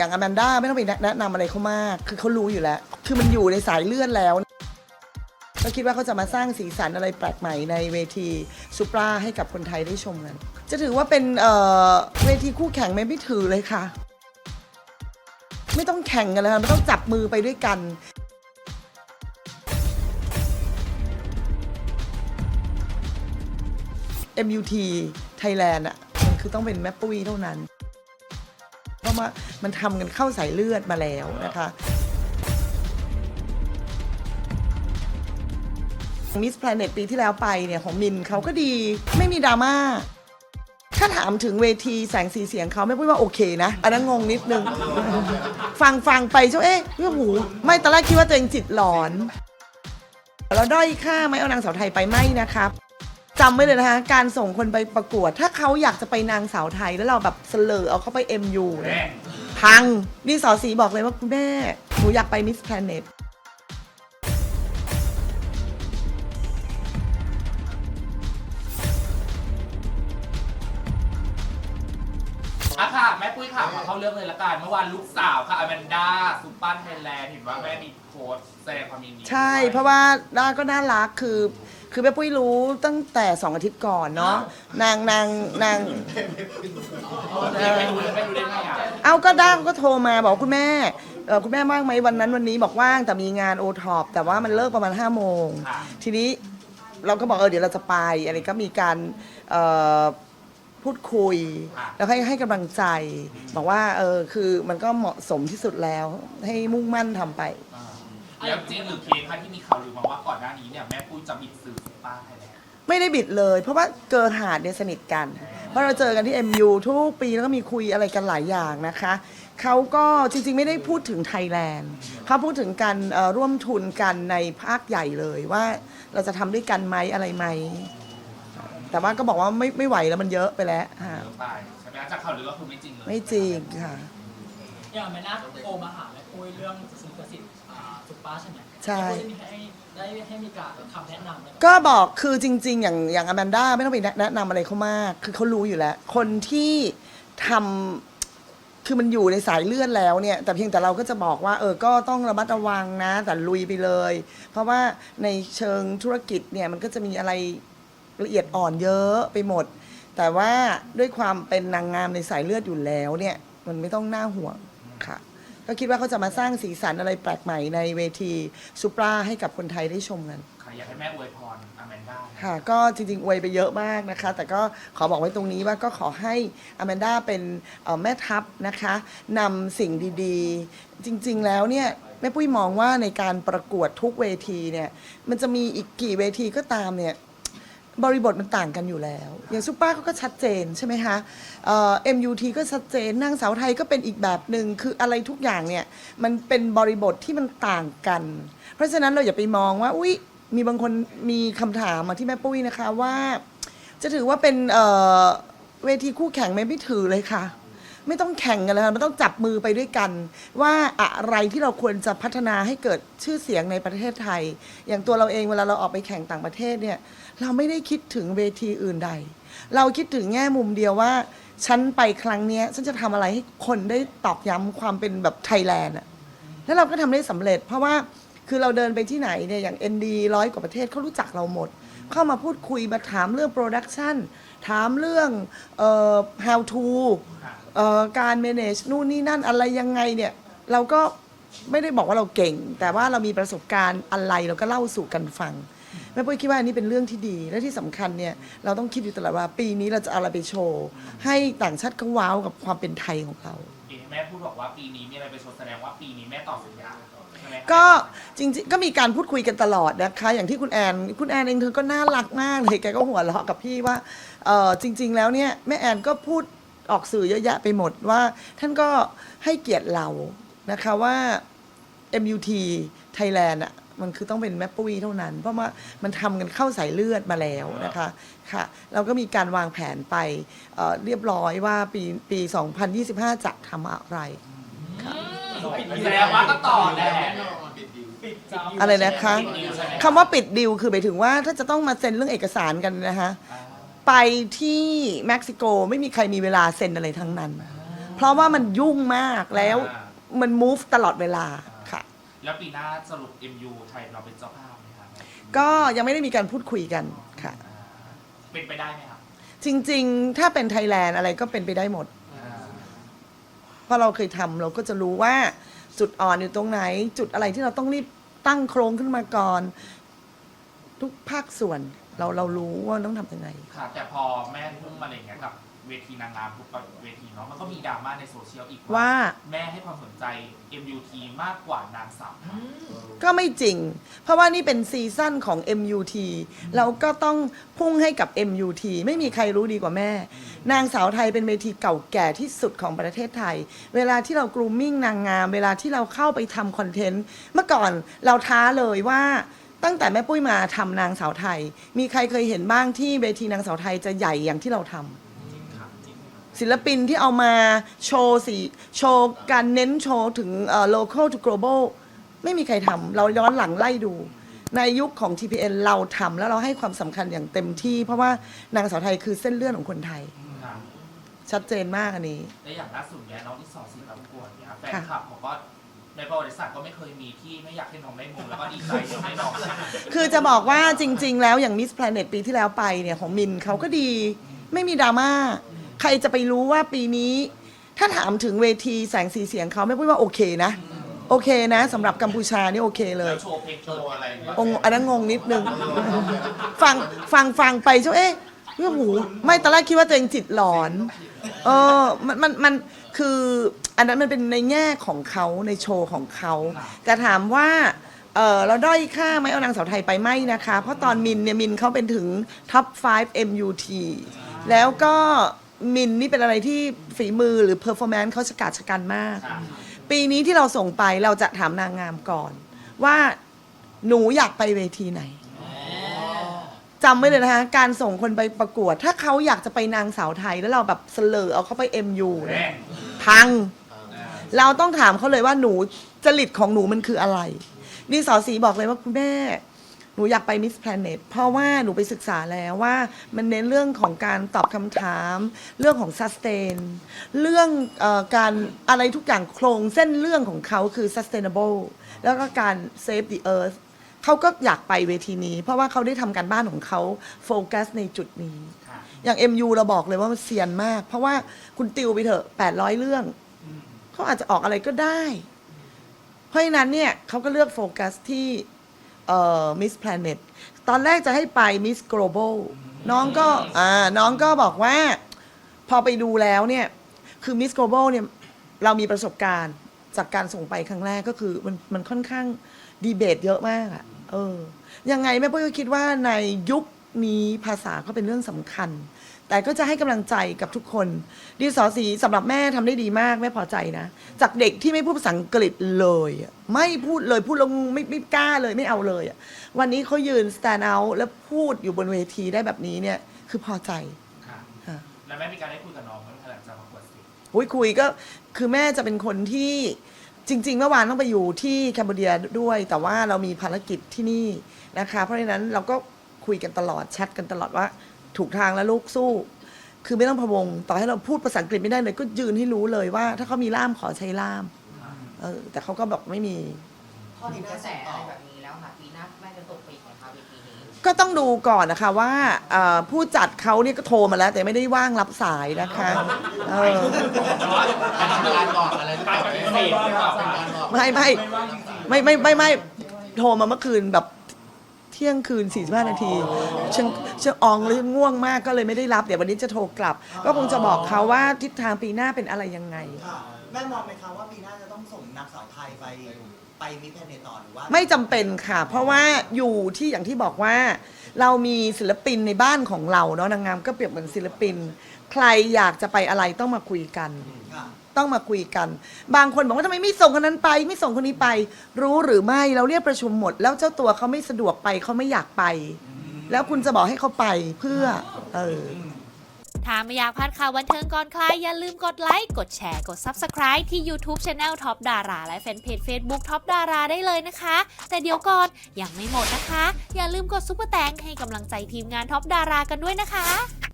อย่างอแมนด้าไม่ต้องไปแนะนำอะไรเขามาก คือเขารู้อยู่แล้ว คือมันอยู่ในสายเลือดแล้วก็คิดว่าเขาจะมาสร้างสีสันอะไรแปลกใหม่ในเวทีซูปราให้กับคนไทยได้ชมกัน จะถือว่าเป็นเเวทีคู่แข่งไหมไม่ถือเลยค่ะ ไม่ต้องแข่งกันเลยค่ะไม่ต้องจับมือไปด้วยกัน MUT Thailand อะมันคือต้องเป็นแม่ปุ้ยเท่านั้น ว่ามันทำกันเข้าสายเลือดมาแล้วนะคะมิส s พ a เน็ตปีที่แล้วไปเนี่ยของมินเขาก็ดีไม่มีดราม่าถ้าถามถึงเวทีแสงสีเสียงเขาไม่พูดว่าโอเคนะ อันนั้นงงนิดนึง ฟังฟังไปเจ้าเอ๊ะโอ้โหไม่ตอนแรกคิดว่าตัวเองจิตหลอน เราด้อยค่าไหมเอานางสาวไทยไปไม่นะครับ จำไว้เลยนะคะ การส่งคนไปประกวด ถ้าเขาอยากจะไปนางสาวไทยแล้วเราแบบเสลอเอาเขาไป MU เนี่ยพังนี่สอสีบอกเลยว่าคุณแม่หนูอยากไปมิส s พ a เน็ต มาเข้าเรื่องเลยละกันเมื่อวานลูกสาวค่ะอแมนด้าซุปเปอร์ไทยแลนด์เห็นว่าแม่มีโพสต์แสดงความยินดีใช่ เพราะว่าด้าก็น่ารักคือ คือแม่ปุ้ยรู้ตั้งแต่สองอาทิตย์ก่อนเนาะนางนางนาง ไม่รู้เลยไม่รู้ได้ไงอะเอาก็ด้าก็โทรมาบอกคุณแม่เออคุณแม่ว่างไหมวันนั้นวันนี้บอกว่างแต่มีงานโอท็อปแต่ว่ามันเลิกประมาณ5้าโมงค่ะทีนี้เราก็บอกเออเดี๋ยวเราจะไปอะไรก็มีการเอ่อ พูดคุย แล้วให้ให้กำลังใจ บอกว่าเออคือมันก็เหมาะสมที่สุดแล้ว ให้มุ่งมั่นทำไปอ่าแล้วจริงหรือเคสค่ะที่มีข่าวลือมาว่าก่อนหน้านี้เนี่ยแม่ปุ้ยจะบิดสื่อซุปเปอร์ไทยแลนด์ไม่ได้บิดเลย เพราะว่าเกิร์หาดเนี่ยสนิทกัน เพราะเราเจอกันที่ MU ทุกปีแล้วก็มีคุยอะไรกันหลายอย่างนะคะเขาก็จริงๆไม่ได้พูดถึงไทยแลนด์เขาพูดถึงการเอ่อร่วมทุนกันในภาคใหญ่เลยว่าเราจะทำด้วยกันไหมอะไรไหม แต่ว่าก็บอกว่าไม่ไม่ไหวแล้วมันเยอะไปแล้วฮะเยอะไปใช่ไหมจากข่าวลือก็คือไม่จริงเลยไม่จริงค่ะ อย่างแม่นาคโทรมาหาแม่ปุ้ยเรื่องสินสิทธิ์อ่าซุปเปอร์ใช่ไหมใช่แม่ปุ้ยได้มีให้ได้ให้มีการคำแนะนำไหมครับก็บอกคือจริง ๆ อย่างอย่างอแมนด้าไม่ต้องไปแนะนำอะไรเขามาก คือเขารู้อยู่แล้ว คนที่ทำคือมันอยู่ในสายเลือดแล้วเนี่ย แต่เพียงแต่เราก็จะบอกว่า เออก็ต้องระมัดระวังนะ แต่ลุยไปเลย เพราะว่าในเชิงธุรกิจเนี่ยมันก็จะมีอะไร ละเอียดอ่อนเยอะไปหมด แต่ว่าด้วยความเป็นนางงามในสายเลือดอยู่แล้วเนี่ยมันไม่ต้องน่าห่วงค่ะ ก็คิดว่าเขาจะมาสร้างสีสันอะไรแปลกใหม่ในเวทีซูปราให้กับคนไทยได้ชมกัน ค่ะอยากให้แม่อวยพรอแมนด้าค่ะก็จริงๆอวยไปเยอะมากนะคะ แต่ก็ขอบอกไว้ตรงนี้ว่าก็ขอให้อแมนด้าเป็นเอ่อแม่ทัพนะคะนำสิ่งดีๆ จริงๆแล้วเนี่ยแม่ปุ้ยมองว่าในการประกวดทุกเวทีเนี่ยมันจะมีอีกกี่เวทีก็ตามเนี่ย บริบทมันต่างกันอยู่แล้ว อย่างซุปเปอร์เขาก็ชัดเจนใช่ไหมคะเอ่อ MUT ก็ชัดเจนนางสาวไทยก็เป็นอีกแบบหนึ่งคืออะไรทุกอย่างเนี่ยมันเป็นบริบทที่มันต่างกัน เพราะฉะนั้นเราอย่าไปมองว่าอุ๊ยมีบางคนมีคำถามมาที่แม่ปุ้ยนะคะว่า จะถือว่าเป็นเอ่อเวทีคู่แข่งไหมไม่ถือเลยค่ะ ไม่ต้องแข่งกันเลยค่ะมันต้องจับมือไปด้วยกัน ว่าอะไรที่เราควรจะพัฒนาให้เกิดชื่อเสียงในประเทศไทย อย่างตัวเราเองเวลาเราออกไปแข่งต่างประเทศเนี่ยเราไม่ได้คิดถึงเวทีอื่นใด เราคิดถึงแง่มุมเดียวว่าฉันไปครั้งนี้ฉันจะทำอะไรให้คนได้ตอกย้ำความเป็นแบบไทยแลนด์อะแล้วเราก็ทำได้สำเร็จ เพราะว่าคือเราเดินไปที่ไหนเนี่ยอย่าง ND ร้อยกว่าประเทศเขารู้จักเราหมด เข้ามาพูดคุยมาถามเรื่องโปรดักชันถามเรื่องเอ่อ how to เอ่อการ manage นู่นนี่นั่นอะไรยังไงเนี่ย เราก็ไม่ได้บอกว่าเราเก่ง แต่ว่าเรามีประสบการณ์อะไรเราก็เล่าสู่กันฟังแม่ปุ้ยคิดว่าอันนี้เป็นเรื่องที่ดีและที่สำคัญเนี่ยเราต้องคิดอยู่ตลอดว่าปีนี้เราจะเอาอะไรไปโชว์ ให้ต่างชาติเขาว้าวกับความเป็นไทยของเราเอ๋แม่พูดบอกว่าปีนี้มีอะไรไปชดแสดงว่าปีนี้แม่ต่อสัญญาใช่ ไหมคะก็จริงๆ ก็มีการพูดคุยกันตลอดนะคะ อย่างที่คุณแอนคุณแอนเองเธอก็น่ารักมากเลยแกก็หัวเราะกับพี่ว่าเออจริง ๆ แล้วเนี่ยแม่แอนก็พูดออกสื่อเยอะแยะไปหมดว่า ท่านก็ให้เกียรติเรานะคะว่า MUT Thailand อะมันคือต้องเป็นแม่ปุ้ยเท่านั้น เพราะว่ามันทำกันเข้าสายเลือดมาแล้วนะคะค่ะเราก็มีการวางแผนไปเอ่อเรียบร้อยว่าปีปี 2025 จะทำอะไร แสดงว่าก็ต่อแหละอะไรนะคะปิดดีลใช่ไหมคำว่าปิดดิวคือหมายถึงว่าถ้าจะต้องมาเซ็นเรื่องเอกสารกันนะคะ ไปที่เม็กซิโกไม่มีใครมีเวลาเซ็นอะไรทั้งนั้น เพเพราะว่ามันยุ่งมากแล้วอ่ามัน move ตลอดเวลาค่ะ แล้วปีหน้าสรุป MU ไทยเราเป็นเจ้าภาพไหมคะก็ยังไม่ได้มีการพูดคุยกันค่ะอ่าเป็นไปได้ไหมครับจริง ๆ ถ้าเป็นไทยแลนด์อะไรก็เป็นไปได้หมดอ่าเพ ราะเราเคยทำเราก็จะรู้ว่าจุดอ่อนอยู่ตรงไหน จุดอะไรที่เราต้องรีบตั้งโครงขึ้นมาก่อน ทุกภาคส่วนเราเรารู้ว่าต้องทำยังไงค่ะแต่พอแม่พุ่งมาอะไรอย่างเงี้ยกับ เวทีนางงามทุกเวทีเนาะมันก็มีดราม่าในโซเชียลอีกว่า แม่ให้ความสนใจ MUT มากกว่านางสาวไทย ก็ไม่จริง เพราะว่านี่เป็นซีซั่นของ MUT เราก็ต้องพุ่งให้กับ MUT ไม่มีใครรู้ดีกว่าแม่ นางสาวไทยเป็นเวทีเก่าแก่ที่สุดของประเทศไทย เวลาที่เรากรูมมิ่งนางงาม เวลาที่เราเข้าไปทำคอนเทนต์ เมื่อก่อนเราท้าเลยว่าตั้งแต่แม่ปุ้ยมาทำนางสาวไทย มีใครเคยเห็นบ้างที่เวทีนางสาวไทยจะใหญ่อย่างที่เราทำ ศิลปินที่เอามาโชว์สีโชว์การเน้นโชว์ถึงเอ่อ local to global ไม่มีใครทำเราย้อนหลังไล่ดู ในยุคของ TPN เราทำแล้วเราให้ความสำคัญอย่างเต็มที่ เพราะว่านางสาวไทยคือเส้นเลือดของคนไทยค่ะชัดเจนมากอันนี้ และอย่างล่าสุดเนี่ยน้องที่สองสีประกวดเนี่ยแฟนค่ะ คลับเขาก็ในประวัติศาสตร์ก็ไม่เคยมีที่ไม่อยากให้น้องได้มงแล้วก็ดีใจที่ให้น้องชนะคือจะบอกว่าจริง ๆ แล้วอย่าง Miss Planet ปีที่แล้วไปเนี่ย ของมินเขาก็ดีไม่มีดราม่า ใครจะไปรู้ว่าปีนี้ ถ้าถามถึงเวทีแสงสีเสียงเขาไม่พูดว่าโอเคนะ โอเคนะสำหรับกัมพูชานี่โอเคเลยแล้วโชว์เพลงโชว์อะไรบ้างองอันนั้นงงนิดนึง ฟังฟังฟังไปเจ้าเอ๊ะเรื่องหูไม่ตอนแรกคิดว่าตัวเองจิตหลอน เออมันมันมันคืออันนั้นมันเป็นในแง่ของเขาในโชว์ของเขาแต่ถามว่าเออเราด้อยค่าไหมเอานางสาวไทยไปไม่นะคะ เพราะตอนมินเนี่ยมินเขาเป็นถึงท็อป 5 MUT แล้วก็ มินนี่เป็นอะไรที่ฝีมือหรือเพอร์ฟอร์แมนซ์เขาฉกาจชะกันมากค่ะปีนี้ที่เราส่งไปเราจะถามนางงามก่อน ว่าหนูอยากไปเวทีไหนจำไว้เลยนะคะการส่งคนไปประกวด ถ้าเขาอยากจะไปนางสาวไทยแล้วเราแบบเสลอเอาเขาไป MU แม่เนี่ยพัง เราต้องถามเขาเลยว่าหนูจริตของหนูมันคืออะไรดินสอสีบอกเลยว่าคุณแม่ห นูอยากไปมิสแพลเน็ตเพราะว่าหนูไปศึกษาแล้วว่า มันเน้นเรื่องของการตอบคำถาม เรื่องของซัสเ a นเรื่องเออการอะไรทุกอย่างโครงเส้นเรื่องของเขาคือ sustainable แล้วก็การ save the earth เขาก็อยากไปเวทีนี้ เพราะว่าเขาได้ทำการบ้านของเขาโฟกัสในจุดนี้ อย่าง MU เราบอกเลยว่ามันเซียนมาก เพราะว่าคุณติวไปเถอะ 800 เรื่อง เขาอาจจะออกอะไรก็ได้ เพราะฉะนั้นเนี่ยเขาก็เลือกโฟกัสที่ เอ่อ Miss Planet ตอนแรกจะให้ไป Miss Global น้องก็อ่าน้องก็บอกว่า พอไปดูแล้วเนี่ย คือ Miss Global เนี่ย เรามีประสบการณ์จากการส่งไปครั้งแรกก็คือมันมันค่อนข้างดีเบตเยอะมากอะเออ ยังไงแม่ปุ้ยก็คิดว่าในยุคนี้ภาษาก็เป็นเรื่องสำคัญ แต่ก็จะให้กำลังใจกับทุกคน ดินสอสีสำหรับแม่ทำได้ดีมากแม่พอใจนะ จากเด็กที่ไม่พูดภาษาอังกฤษเลยอะไม่พูดเลยพูดแล้วไม่ไม่กล้าเลยไม่เอาเลยอะวันนี้เขายืน stand out แล้วพูดอยู่บนเวทีได้แบบนี้เนี่ยคือพอใจ ค่ะค่ะ แล้วแม่มีการได้คุยกับน้องไหมหลังจากประกวดเสร็จอุ้ยคุยก็คือแม่จะเป็นคนที่จริง ๆ เมื่อวานต้องไปอยู่ที่แคนเบเดียด้วย แต่ว่าเรามีภารกิจที่นี่นะคะ เพราะฉะนั้นเราก็คุยกันตลอดแชทกันตลอดว่า ถูกทางแล้วลูกสู้ คือไม่ต้องพะวง ต่อให้เราพูดภาษาอังกฤษไม่ได้เลย ก็ยืนให้รู้เลยว่า ถ้าเขามีล่ามขอใช้ล่ามเออแต่เขาก็บอกไม่มี พอถึงกระแสอะไรแบบนี้แล้วค่ะปีหน้าแม่จะตกไปอีกไหมคะเวทีนี้ ก็ต้องดูก่อนนะคะว่าเอ่อผู้จัดเขาเนี่ยก็โทรมาแล้ว แต่ไม่ได้ว่างรับสายนะคะเออการบอกอะไรการปฏิเสธหรือเปล่าการบอกไม่ไม่ไม่ไม่ไม่ไม่โทรมาเมื่อคืนแบบเที่ยงคืน 45 นาทีฉันฉันอองเลยง่วงมากก็เลยไม่ได้รับ เดี๋ยววันนี้จะโทรกลับ ก็คงจะบอกเขาว่าทิศทางปีหน้าเป็นอะไรยังไง ค่ะแม่มองไหมคะว่าปีหน้าจะต้องส่งนักสาวไทยไปไปมิสแพนเนตต่อหรือว่า ไม่จำเป็นค่ะ เพราะว่าอยู่ที่อย่างที่บอกว่า เรามีศิลปินในบ้านของเราเนาะนางงามก็เปรียบเหมือนศิลปิน ใครอยากจะไปอะไรต้องมาคุยกัน ค่ะ ต้องมาคุยกัน บางคนบอกว่าทำไมไม่ส่งคนนั้นไป ไม่ส่งคนนี้ไป รู้หรือไม่เราเรียกประชุมหมด แล้วเจ้าตัวเขาไม่สะดวกไปเขาไม่อยากไป แล้วคุณจะบอกให้เขาไปเพื่อเออถ้าไม่อยากพลาดข่าวบันเทิงก่อนใครอย่าลืมกดไลค์ กดแชร์ กด Subscribe ที่ YouTube Channel Top Dara และแฟนเพจ Facebook Top Dara ได้เลยนะคะ แต่เดี๋ยวก่อนยังไม่หมดนะคะ อย่าลืมกดซุปเปอร์แตงให้กำลังใจทีมงาน Top Dara กันด้วยนะคะ